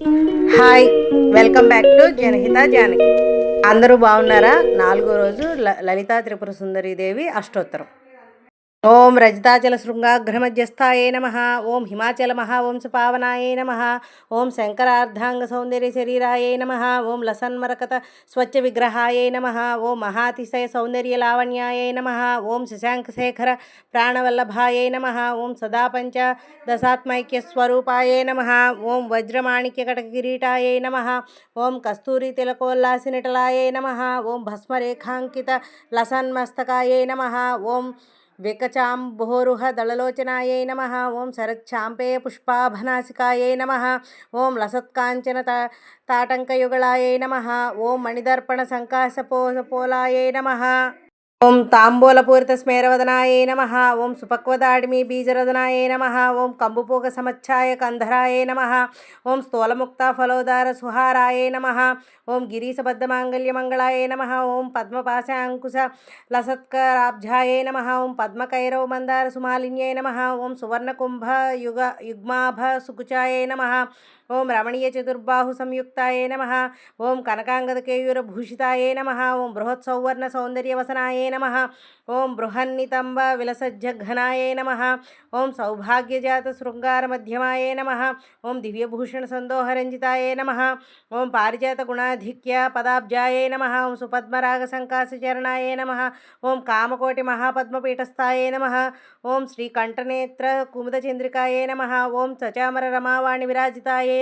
Hi welcome back to Janahita Janaki. అందరూ బాగున్నారా? నాలుగో రోజు ల లలితా త్రిపుర సుందరీ దేవి అష్టోత్తరం. ఓం రజితాచల శృంగాగ్రమధ్యస్థాయే నమ ఓం హిమాచల మహావంశ పావనాయే నమ ఓం శంకరార్ధాంగ సౌందర్య శరీరాయే నమ ఓం లసన్మరకత స్వచ్ఛ విగ్రహాయే నమ ఓం మహాతిశయ సౌందర్య లావణ్యాయే నమ ఓం శశాంకశేఖర ప్రాణవల్లభాయే నమ ఓం సదా పంచ దశాత్మైక్య స్వరూపాయే నమ ఓం వజ్రమాణిక్య కటక కిరీటాయే నమ ఓం కస్తూరి తిలకోల్లాసినిటలాయే నమ ఓం భస్మరేఖాంకిత లసన్మస్తకాయే నమ ఓం వికచాంబోరుహదళలోచనాయై నమ ఓం శరచ్చాంపేయ పుష్పాభనాసికాయై నమ ఓం లసత్కాంచన తా తాటంకయుగళాయై నమ ఓం మణిదర్పణ సంకాశపోసపోలాయై నమ ఓం తాంబూలపూరిత స్మేరవదనాయ నమ ఓం సుపక్వదాడిమి బీజరదనాయ నమ ఓం కంబుపూక సమచ్ఛాయ కంధరాయ నమ ఓం స్థూలముక్త ఫలోదార సుహారాయ నమ ఓం గిరీశబద్ధమాంగళ్యమంగళాయే నమ ఓం పద్మపాశ అంకుశ లసత్కరాబ్జాయ నమ ఓం పద్మకైరవ మందార సుమాలిన్యాయ నమ ఓం సువర్ణకుంభ యుగ యుగ్మాభ సుకుచాయ నమ ఓం రమణీయ చతుర్బాహు సంయుక్తాయ నమ ఓం కనకాంగదకేయూరభూషితాయే నమ ఓం బృహత్సౌవర్ణ సౌందర్యవసనాయ నమ ఓం బృహన్నితంబ విలసజ్జఘనాయే నమ ఓం సౌభాగ్యజాత శృంగారమధ్యమాయే నమ ఓం దివ్యభూషణ సందోహరంజితాయే నమ ఓం పారిజాత గుణాధిక్య పదాబ్జాయే నమ ఓం సుపద్మరాగ సంకాశచరణాయే నమ ఓం కామకోటి మహాపద్మపీఠస్థాయే నమ ఓం శ్రీకంఠనేత్ర కుముదచంద్రికాయే నమ ఓం సచామర రమావాణి విరాజితాయే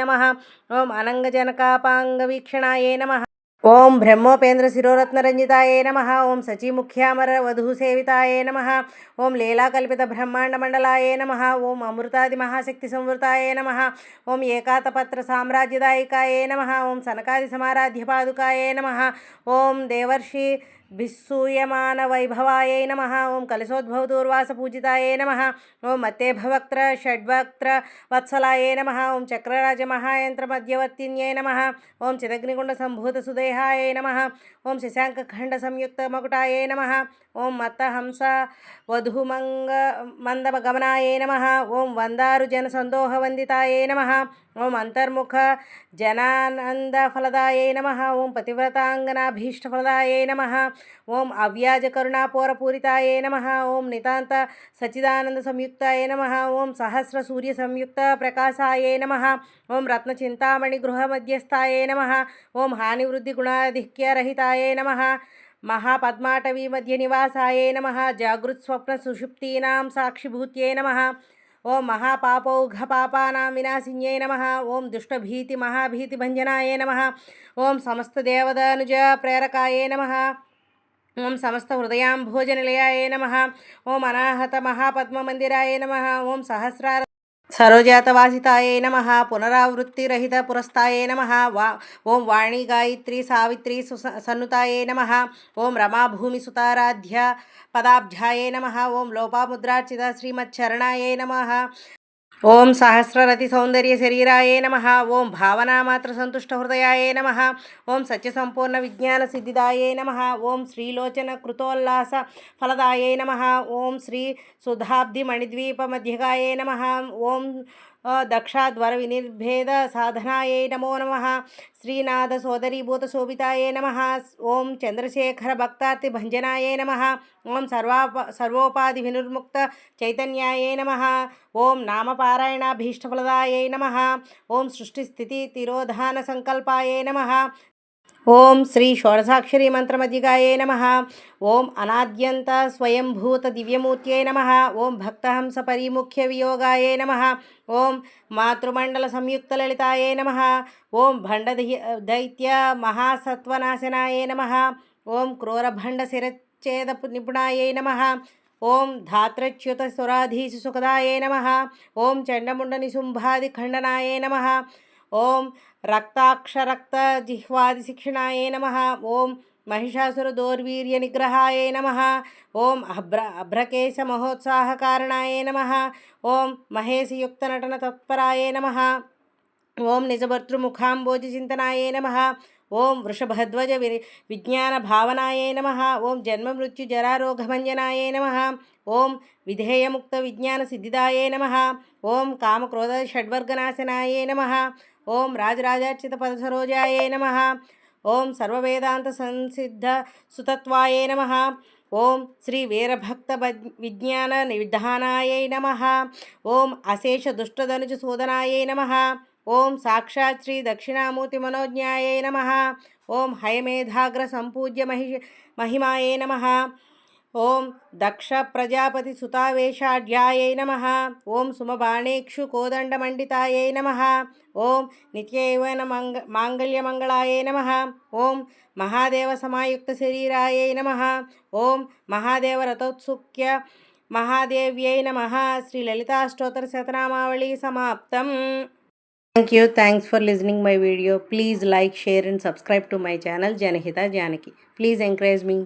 నమ. ఓం భక్తరక్షణ దాక్షిణ్య నమ ఓం అనంగజనకాపాంగవీక్షణాయే నమ. ఓం బ్రహ్మోపేంద్ర శిరోరత్నరంజితాయే నమ. ఓం సచీముఖ్యామర వధూసేవితాయే నమ. ఓం లీలాకల్పిత బ్రహ్మాండ మండలాయే నమ. ఓం అమృతాది మహాశక్తి సంవృతాయే నమ. ఓం ఏకాతపత్ర సామ్రాజ్యదాయికాయే నమ. ఓం సనకాది సమారాధ్య పాదుకాయే నమ. ఓం దేవర్షి భిస్సూయమాన వైభవాయై నమ ఓం కలశోద్భవదూర్వాస పూజితాయే నమ ఓం మత్తేభవక్త్ర షడ్వక్త్ర వత్సలాయే నమ ఓం చక్రరాజ మహాయంత్ర మధ్యవర్తిన్యై నమ ఓం చిదగ్నిగుండ సంభూత సుదేహాయే నమ ఓం శశాంకఖండ సంయుక్త మకుటాయే నమ ఓం మత్తహంస వధుమంగ మందగమనాయే నమ ఓం వందారు జన సందోహ సందోహవందితాయే నమ ఓం అంతర్ముఖ జనానంద ఫలదాయే నమ ఓం పతివ్రతాంగనాభీష్టఫలదాయే నమ ఓం అవ్యాజ కరుణాపూరపూరితాయే నమ ఓం నితాంత సచిదానంద సంయుక్తాయే నమ ఓం సహస్ర సూర్య సంయుక్త ప్రకాశాయే నమ ఓం రత్న చింతామణి గృహ మధ్యస్థాయే నమ ఓం హానివృద్ధి గుణాధిక్యరహితాయే నమ మహాపద్మాటవీ మధ్య నివాసాయే నమ జాగృత్స్వప్న సుషుప్తీనాం సాక్షిభూత్యే నమ ఓం మహాపాపౌఘ పాపానాం వినాశిన్యై నమ ఓం దుష్టభీతి మహాభీతి భంజనాయ నమ ఓం సమస్త దేవదానుజ ప్రేరకాయే నమ ఓం సమస్త హృదయాంభోజనిలయాయ నమ ఓం అనాహత మహాపద్మమందిరాయ నమ ఓం సహస్రార సరోజాతవాసితాయే నమ పునరావృత్తిరహిత పురస్తాయే నమ వా ఓం వాణి గాయత్రి సావిత్రి సుస సన్నుతాయే నమ ఓం రమాభూమి సుతారాధ్య పదాబ్జాయే నమ ఓం లోపాముద్రార్చిత శ్రీమచ్చరణాయే నమ ఓం సహస్రరతి సౌందర్య శరీరాయే నమ. ఓం భావనామాత్ర సంతుష్ట హృదయాయే నమ. ఓం సత్యసంపూర్ణ విజ్ఞాన సిద్ధిదాయే నమ. ఓం శ్రీలోచన కృతోల్లాస ఫలదాయే నమ. ఓం శ్రీ సుధాబ్ది మణిద్వీప మధ్యగాయే నమ. ఓం దక్షాద్వర వినిర్భేద సాధనాయే నమో నమ శ్రీనాథ సోదరీభూత శోభితాయే నమ ఓం చంద్రశేఖర భక్తార్తి భంజనాయే నమ ఓం సర్వాప సర్వోపాధి వినుర్ముక్త చైతన్యాయే నమ ఓం నామపారాయణాభీష్టఫలదాయై నమ ఓం సృష్టిస్థితి తిరోధాన సంకల్పాయే నమ ఓం శ్రీ షోడసాక్షరీ మంత్రమధిగాయే నమ. ఓం అనాద్యంత స్వయంభూత దివ్యమూర్త్యై నమ. ఓం భక్తహంస పరిముఖ్య వియోగాయే నమ. ఓం మాతృమండల సంయుక్త లలితాయే నమ. ఓం భండ దైత్య మహాసత్వనాశనాయే నమ. ఓం క్రూరభండ శిరచ్ఛేద నిపుణాయే నమ. ఓం ధాత్రచ్యుత సురాధీసు సుఖదాయే నమ. ఓం చండముండ నిశుంభాది ఖండనాయే నమ. ఓం రక్తాక్షరక్త జిహ్వాది శిక్షణాయే నమ. ఓం మహిషాసుర దౌర్వీర్య నిగ్రహాయ నమ. ఓం అభ్ర అభ్రకేశ మహోత్సాహకారణాయ నమ. ఓం మహేశయుక్త నటన తత్పరాయ నమ. ఓం నిజభర్తృముఖాంబోజి చింతనాయ నమ. ఓం వృషభధ్వజ వి విజ్ఞాన భావనాయ నమ. ఓం జన్మ మృత్యు జన్మమృత్యుజరారోగభంజనాయే నమ. ఓం విధేయముక్త విజ్ఞాన సిద్ధిదాయ నమ. ఓం కామక్రోధ షడ్వర్గనాశనాయ నమ. ఓం రాజరాజార్చిత పదసరోజాయే నమ. ఓం సర్వవేదాంత సంసిద్ధ సుతత్వాయే నమ. ఓం శ్రీ వీరభక్త విజ్ఞాన విధానాయై నమ. ఓం అశేష దుష్టధనుజ సూదనాయై నమ. ఓం సాక్షాత్ శ్రీ దక్షిణామూర్తి మనోజ్ఞాయ నమ. ఓం హయమేధాగ్ర సంపూజ్య మహి మహిమాయే నమ. ఓం దక్ష ప్రజాపతి సుతావేషాఢ్యాయై నమ. ఓం సుమబాణేక్షు కోదండమండితాయై నమ. ఓం నిత్యైవన మంగ మాంగళ్యమంగళాయై నమ. ఓం మహాదేవ సమాయుక్త శరీరాయై నమ. ఓం మహాదేవ రథోత్సుక్య మహాదేవ్యై నమ. శ్రీ లలితాష్టోత్తర శతనామావళి సమాప్తం. Thank you thanks for listening my video please like share and subscribe to my channel Janahita Janaki. Please encourage me